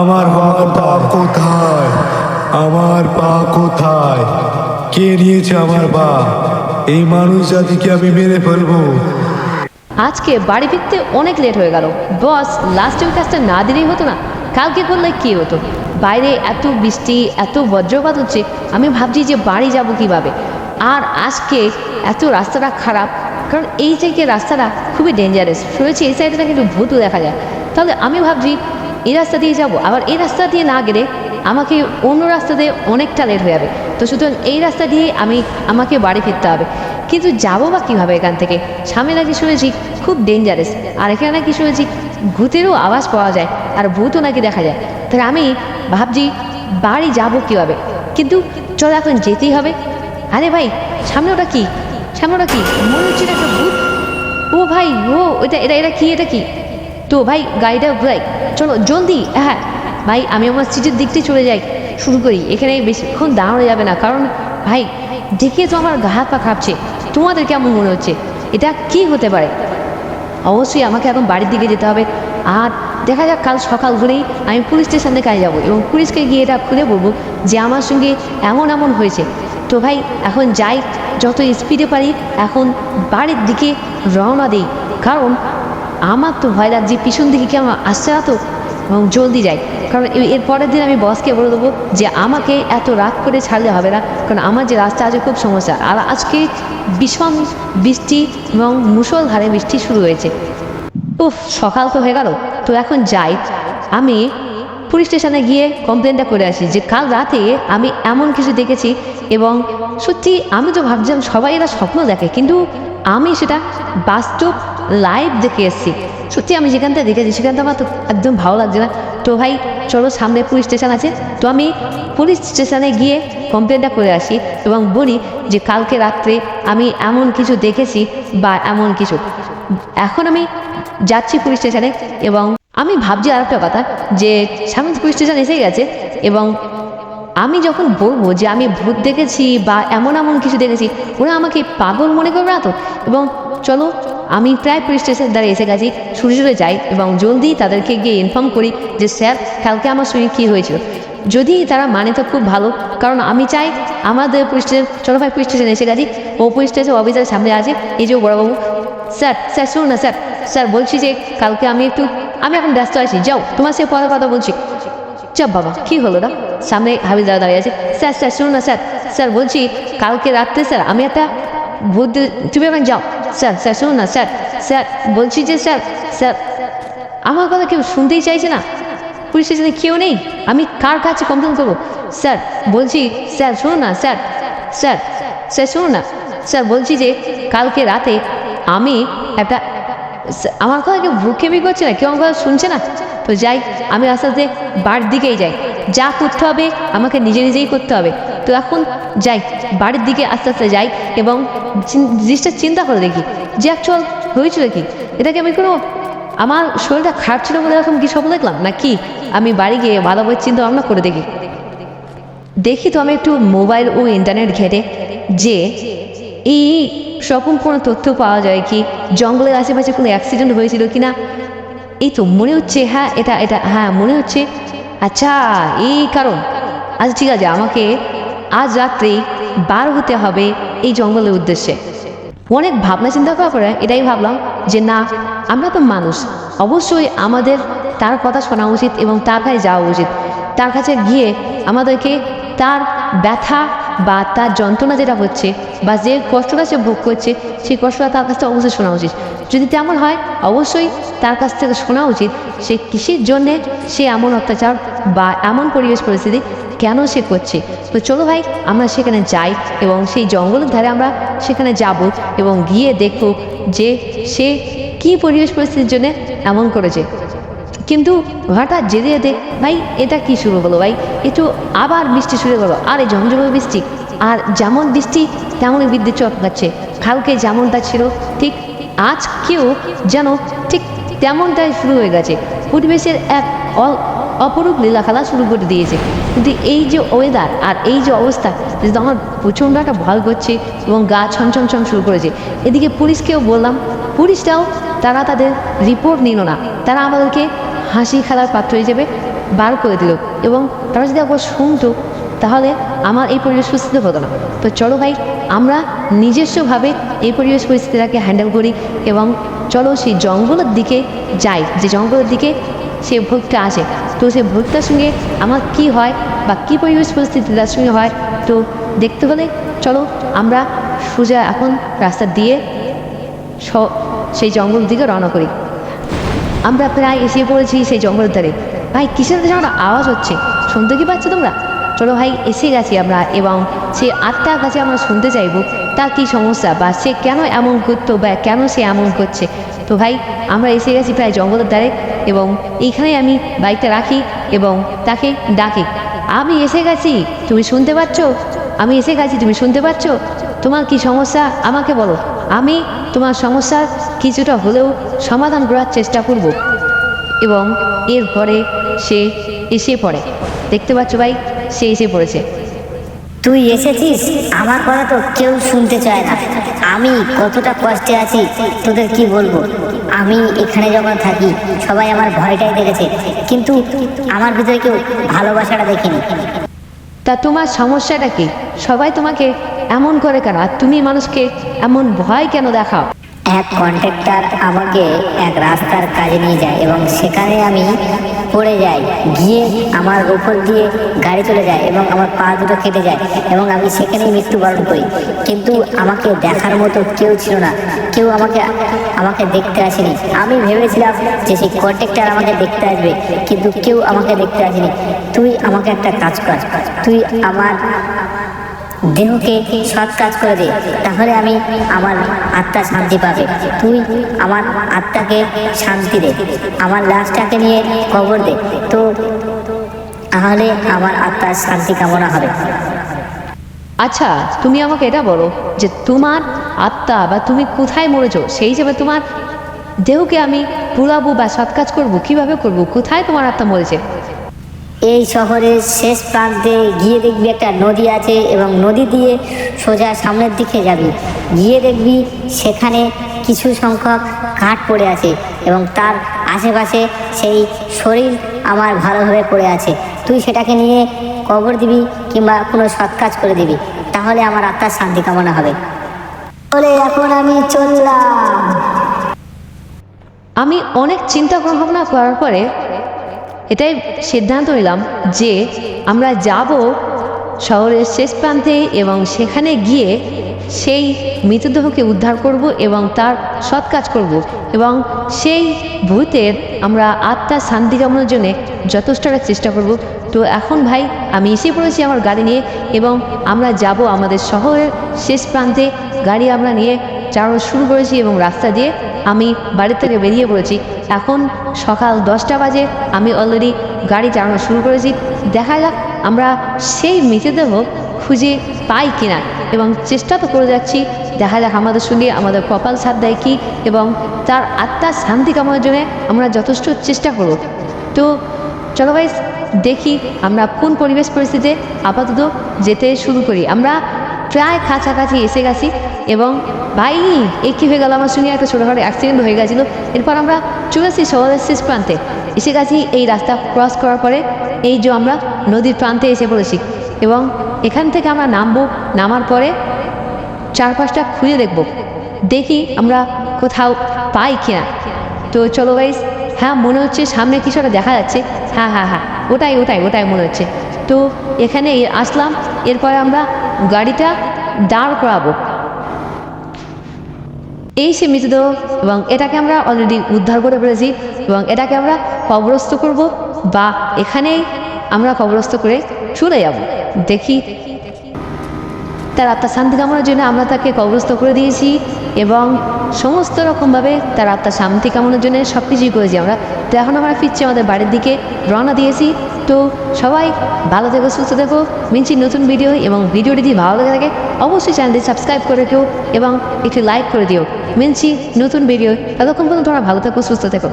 আমার পা কোথায়? আমার পা কোথায়? কে নিয়েছে আমার পা এই মানুষ জাতিকে আমি মেরে ফেলব। আজকে বাড়ি ফিরতে অনেক লেট হয়ে গেল। বস লাস্টে ওই কাজটা না দিলেই হতো না। কালকে করলে কী হতো? বাইরে এত বৃষ্টি এত বজ্রপাত হচ্ছে। আমি ভাবছি যে বাড়ি যাব কীভাবে? আর আজকে এত রাস্তাটা খারাপ কারণ এই থেকে রাস্তাটা খুবই ডেঞ্জারাস শুনেছি এই সাইডটা কিন্তু ভূতও দেখা যায়। তাহলে আমি ভাবছি এই রাস্তা দিয়ে যাব। আবার এই রাস্তা দিয়ে না গেলে আমাকে অন্য রাস্তা দিয়ে অনেকটা লেট হয়ে যাবে। তো সুতরাং এই রাস্তা দিয়ে আমি আমাকে বাড়ি ফিরতে হবে। কিন্তু যাব বা কীভাবে এখান থেকে? সামনে নাকি শুনেছি খুব ডেঞ্জারাস আর এখানে নাকি শুনেছি ভূতেরও আওয়াজ পাওয়া যায় আর ভূতও নাকি দেখা যায়। তাহলে আমি ভাবছি বাড়ি যাব কীভাবে? কিন্তু চল এখন যেতেই হবে। আরে ভাই, সামনে ওটা কী? সামনে ওটা কি? মনে হচ্ছে একটা ভূত। ও ভাই, ও এটা এটা এটা কি? এটা কি? তো ভাই, গাড়িটা ঘুরাই চলো জলদি হ্যাঁ। ভাই, আমি আমার সিটের দিক থেকে চলে যাই, শুরু করি। এখানে বেশিক্ষণ দাঁড়ানো যাবে না, কারণ ভাই, দেখে তো আমার গা হাত পা কাঁপছে। তোমাদের কেমন মনে হচ্ছে? এটা কি হতে পারে? অবশ্যই আমাকে এখন বাড়ির দিকে যেতে হবে। আর দেখা যাক, কাল সকাল হলেই আমি পুলিশ স্টেশনে কাজে যাব এবং পুলিশকে গিয়ে এটা খুলে বলব যে আমার সঙ্গে এমন এমন হয়েছে। তো ভাই, এখন যাই, যত স্পিডে পারি, এখন বাড়ির দিকে রওনা দিই। কারণ আমার তো ভয় লাগছে, পিছন দিকে কেমন আসছে না তো? এবং জলদি যাই। কারণ এর পরের দিন আমি বসকে বলে দেবো যে, আমাকে এত রাত করে ছাড়লে হবে না। কারণ আমার যে রাস্তা আছে খুব সমস্যা। আর আজকে ভীষণ বৃষ্টি এবং মুষলধারে বৃষ্টি শুরু হয়েছে। উফ, সকাল তো হয়ে গেল। তো এখন যাই। আমি পুলিশ স্টেশনে গিয়ে কমপ্লেনটা করে আসি যে, কাল রাতে আমি এমন কিছু দেখেছি এবং সত্যি আমি তো ভাবছিলাম সবাই এরা স্বপ্ন দেখে, কিন্তু আমি সেটা বাস্তব লাইভ দেখে এসেছি। সত্যি আমি যেখানটা দেখেছি সেখানটা আমার তো একদম ভালো লাগছে না। তো ভাই, চলো সামনে পুলিশ স্টেশন আছে। তো আমি পুলিশ স্টেশনে গিয়ে কমপ্লেনটা করে আসি এবং বলি যে কালকে রাত্রে আমি এমন কিছু দেখেছি বা এমন কিছু। এখন আমি যাচ্ছি পুলিশ স্টেশনে এবং আমি ভাবছি আর একটা কথা যে সামনে পুলিশ স্টেশন এসে গেছে এবং আমি যখন বলব যে আমি ভূত দেখেছি বা এমন এমন কিছু দেখেছি, ওরা আমাকে পাগল মনে করবে না তো? এবং চলো, আমি প্রায় পুলিশ স্টেশন দ্বারা এসে গেছি ছুটে যাই এবং জলদি তাদেরকে গিয়ে ইনফর্ম করি যে, স্যার, কালকে আমার সঙ্গে কী হয়েছিল? যদি তারা মানে তো খুব ভালো, কারণ আমি চাই আমাদের পুলিশ স্টেশন চলো ভাই পুলিশ স্টেশন এসে গেছি। ও পুলিশ স্টেশন অফিসারের সামনে আছে, এই যে বড়বাবু। স্যার স্যার, শুনুন না, স্যার। স্যার, বলছি যে, কালকে আমি একটু, আমি এখন ব্যস্ত আছি, যাও, তোমার সে পরে কথা বলছি। চাপ বাবা, কি হলো না সামনে হাবিলদার দাঁড়িয়ে আছে। স্যার স্যার, শুনুন না, স্যার। স্যার, বলছি, কালকে রাত্রে, স্যার, আমি একটা ভূত তুমি এখন যাও। স্যার স্যার, শুনুন না, স্যার। স্যার, বলছি যে, স্যার স্যার, আমার কথা কেউ শুনতেই চাইছে না। পুলিশ স্টেশনে কেউ নেই। আমি কার কাছে কমপ্লেন করব? স্যার, বলছি, স্যার, শুনুন না, স্যার। স্যার স্যার, শুনুন না। স্যার, বলছি যে, কালকে রাতে আমি একটা, আমার কথা কেউ ভুকেমি করছে না, কেউ আমার কথা শুনছে না। তো যাই, আমি আস্তে আস্তে বাড়ির দিকেই যাই। যা করতে হবে আমাকে নিজে নিজেই করতে হবে। তো এখন যাই, বাড়ির দিকে আস্তে আস্তে যাই এবং জিনিসটা চিন্তা করে দেখি যে অ্যাকচুয়াল হয়েছিল কি? এটাকে আমি কোনো আমার শরীরটা খারাপ ছিল বলে এরকম কি স্বপ্ন দেখলাম? না কি আমি বাড়ি গিয়ে ভালোভাবে চিন্তা ভাবনা করে দেখি? দেখি তো আমি একটু মোবাইল ও ইন্টারনেট ঘেটে যে এই রকম কোনো তথ্য পাওয়া যায় কি? জঙ্গলের আশেপাশে কোনো অ্যাক্সিডেন্ট হয়েছিল কি না এই তো মনে হচ্ছে হ্যাঁ এটা এটা হ্যাঁ মনে হচ্ছে আচ্ছা এই কারণ আচ্ছা ঠিক আছে আমাকে আজ রাত্রেই বার হতে হবে এই জঙ্গলের উদ্দেশ্যে অনেক ভাবনা চিন্তা করার পরে এটাই ভাবলাম যে না আমরা তো মানুষ অবশ্যই আমাদের তার কথা শোনা উচিত এবং তার কাছে যাওয়া উচিত তার কাছে গিয়ে আমাদেরকে তার ব্যথা বা তার যন্ত্রণা যেটা হচ্ছে বা যে কষ্টটা সে ভোগ করছে, সেই কষ্টটা তার কাছ থেকে অবশ্যই শোনা উচিত। যদি তেমন হয়, অবশ্যই তার কাছ থেকে শোনা উচিত সে কিসের জন্যে সে এমন অত্যাচার বা এমন পরিবেশ পরিস্থিতি কেন সে করছে। তো চলো ভাই, আমরা সেখানে যাই এবং সেই জঙ্গলের ধারে আমরা সেখানে যাব এবং গিয়ে দেখব যে সে কি পরিবেশ পরিস্থিতির জন্য এমন করেছে। কিন্তু হঠাৎ যেতে যেতে ভাই, এটা কি শুরু হলো, ভাই? একটু আবার বৃষ্টি শুরু হলো আর এই ঝমঝমে বৃষ্টি। আর যেমন বৃষ্টি, তেমনই বিদ্যুৎ চটকাচ্ছে কালকে যেমনটা ছিল, ঠিক আজকেও যেন ঠিক তেমনটাই শুরু হয়ে গেছে। পরিবেশের এক অপরূপ লীলাখেলা শুরু করে দিয়েছে। কিন্তু এই যে ওয়েদার আর এই যে অবস্থা আমার প্রচণ্ড একটা ভয় করছে এবং গা ছমছম ছম শুরু করেছে। এদিকে পুলিশকেও বললাম পুলিশটাও তারা তাদের রিপোর্ট নিল না। তারা আমাদেরকে হাসি খেলার পাত্র হিসেবে বার করে দিল এবং তারা যদি একবার শুনতো, তাহলে আমার এই পরিবেশ পরিস্থিতি হতো না। তো চলো ভাই, আমরা নিজস্বভাবে এই পরিবেশ পরিস্থিতিটাকে হ্যান্ডেল করি এবং চলো সেই জঙ্গলের দিকে যাই। যে জঙ্গলের দিকে সে ভোগটা আসে। তো সেই ভোগটার সঙ্গে আমার কি হয় বা কী পরিবেশ পরিস্থিতি তার সঙ্গে হয়, তো দেখতে হলে চলো আমরা সোজা এখন রাস্তা দিয়ে স- সেই জঙ্গল দিকে রওনা করি। আমরা প্রায় এসে পড়েছি সেই জঙ্গলের ধারে। ভাই, কিসের একটা আওয়াজ হচ্ছে? শুনতে কি পাচ্ছ তোমরা? চলো ভাই, এসে গেছি আমরা এবং সে আত্মার কাছে আমরা শুনতে চাইব, তার কী সমস্যা বা সে কেন এমন করতো বা কেন সে এমন করছে? তো ভাই, আমরা এসে গেছি প্রায় জঙ্গলের ধারে এবং এইখানে আমি বাইকটা রাখি এবং তাকে ডাকি। আমি এসে গেছি, তুমি শুনতে পাচ্ছ? আমি এসে গেছি, তুমি শুনতে পাচ্ছ? তোমার কি সমস্যা? আমাকে বলো। আমি তোমার সমস্যার কিছুটা হলেও সমাধান করার চেষ্টা করব। এবং এর এরপরে সে এসে পড়ে। দেখতে পাচ্ছ ভাই সে এসে পড়েছে। তুই এসেছিস? আমার কথা তো কেউ শুনতে চায় না। আমি কতটা কষ্টে আছি তোদের কি বলব? আমি এখানে যখন থাকি সবাই আমার ভয়টাই দেখেছে। কিন্তু আমার ভিতরে কেউ ভালোবাসাটা দেখিনি। তা তোমার সমস্যাটা কি? সবাই তোমাকে এমন করে কেন? আর তুমি মানুষকে এমন ভয় কেন দেখাও? এক কন্ট্রাক্টর আমাকে এক রাস্তার কাজে নিয়ে যায় এবং সেখানে আমি পড়ে যাই, গিয়ে আমার উপর দিয়ে গাড়ি চলে যায় এবং আমার পা দুটো কেটে যায় এবং আমি সেখানেই মৃত্যুবরণ করি। কিন্তু আমাকে দেখার মতো কেউ ছিল না, কেউ আমাকে আমাকে দেখতে আসেনি। আমি ভেবেছিলাম যে সেই কন্ট্রাক্টর আমাকে দেখতে আসবে, কিন্তু কেউ আমাকে দেখতে আসেনি। তুই আমাকে একটা কাজ কর, তুই আমার দেহকে সৎ কাজ করে দে, তাহলে আমি আমার আত্মা শান্তি পাবে। তুই আমার আত্মাকে শান্তি দে, আমার লাশটাকে নিয়ে কবর দে। তো তাহলে আমার আত্মার শান্তি কামনা হবে। আচ্ছা তুমি আমাকে এটা বলো যে তোমার আত্মা বা তুমি কোথায় মরেছো? সেই হিসেবে তোমার দেহকে আমি পুরাবো বা সৎ কাজ করব, কীভাবে করব? কোথায় তোমার আত্মা মরেছে? এই শহরের শেষ প্রান্তে গিয়ে দেখবি একটা নদী আছে এবং নদী দিয়ে সোজা সামনের দিকে যাবি। গিয়ে দেখবি সেখানে কিছু সংখ্যক কাঠ পড়ে আছে এবং তার আশেপাশে সেই শরীর আমার ভালোভাবে পড়ে আছে। তুই সেটাকে নিয়ে কবর দিবি কিংবা কোনো সৎ কাজ করে দিবি, তাহলে আমার আত্মার শান্তি কামনা হবে। বলে এখন আমি চললাম। আমি অনেক চিন্তা ভাবনা করার পরে এটাই সিদ্ধান্ত নিলাম যে আমরা যাব শহরের শেষ প্রান্তে এবং সেখানে গিয়ে সেই মৃতদেহকে উদ্ধার করব এবং তার সৎ কাজ করব এবং সেই ভূতের আমরা আত্মার শান্তি কামনার জন্য যথেষ্টটা চেষ্টা করব। তো এখন ভাই, আমি এসে পড়েছি আমার গাড়ি নিয়ে এবং আমরা যাব আমাদের শহরের শেষ প্রান্তে। গাড়ি আমরা নিয়ে চালানো শুরু করেছি এবং রাস্তা দিয়ে আমি বাড়ি থেকে বেরিয়ে পড়েছি। এখন সকাল দশটা বাজে, আমি অলরেডি গাড়ি চালানো শুরু করেছি। দেখা যাক আমরা সেই মৃতদেহ খুঁজে পাই কিনা এবং চেষ্টা তো করে যাচ্ছি। দেখা যাক আমাদের সঙ্গে আমাদের কপাল সাথ দেয় কি এবং তার আত্মার শান্তি কামনার জন্য আমরা যথেষ্ট চেষ্টা করব। তো চলো ভাই দেখি আমরা কোন পরিবেশ পরিস্থিতিতে আপাতত যেতে শুরু করি। আমরা প্রায় কাছাকাছি এসে গেছি এবং ভাই এই কী হয়ে গেল? আমার সঙ্গে একটা ছোটোখাটো অ্যাক্সিডেন্ট হয়ে গেছিল। এরপর আমরা চলে এসেছি শহরের শেষ প্রান্তে। এসে গেছি এই রাস্তা ক্রস করার পরে, এই যে আমরা নদীর প্রান্তে এসে পড়েছি এবং এখান থেকে আমরা নামবো। নামার পরে চারপাশটা খুঁজে দেখব। দেখি আমরা কোথাও পাই কিনা। তো চলো গাইস হ্যাঁ মনে হচ্ছে সামনে কিছু একটা দেখা যাচ্ছে। হ্যাঁ হ্যাঁ হ্যাঁ ওটাই ওটাই ওটাই মনে হচ্ছে। তো এখানে আসলাম। এরপরে আমরা গাড়িটা দাঁড় করাবো। এই সে মৃতদেহ এবং এটাকে আমরা অলরেডি উদ্ধার করে ফেলেছি, এবং এটাকে আমরা কবরস্থ করব, বা এখানেই আমরা কবরস্থ করে চলে যাব। দেখি তার আত্মার শান্তি কামনার জন্য আমরা তাকে কবরস্থ করে দিয়েছি এবং সমস্ত রকমভাবে তার আত্মার শান্তি কামনার জন্য সব কিছুই করেছি আমরা। তো এখন আমরা ফিরছি আমাদের বাড়ির দিকে, রওনা দিয়েছি। তো সবাই ভালো থেকো, সুস্থ থেকো। মিনছি নতুন ভিডিও এবং ভিডিওটি যদি ভালো লেগে থাকে, অবশ্যই চ্যানেলটি সাবস্ক্রাইব করে দিও এবং একটি লাইক করে দিও। মিনছি নতুন ভিডিও ততক্ষণ পর্যন্ত তোমরা ভালো থেকো, সুস্থ থেকো।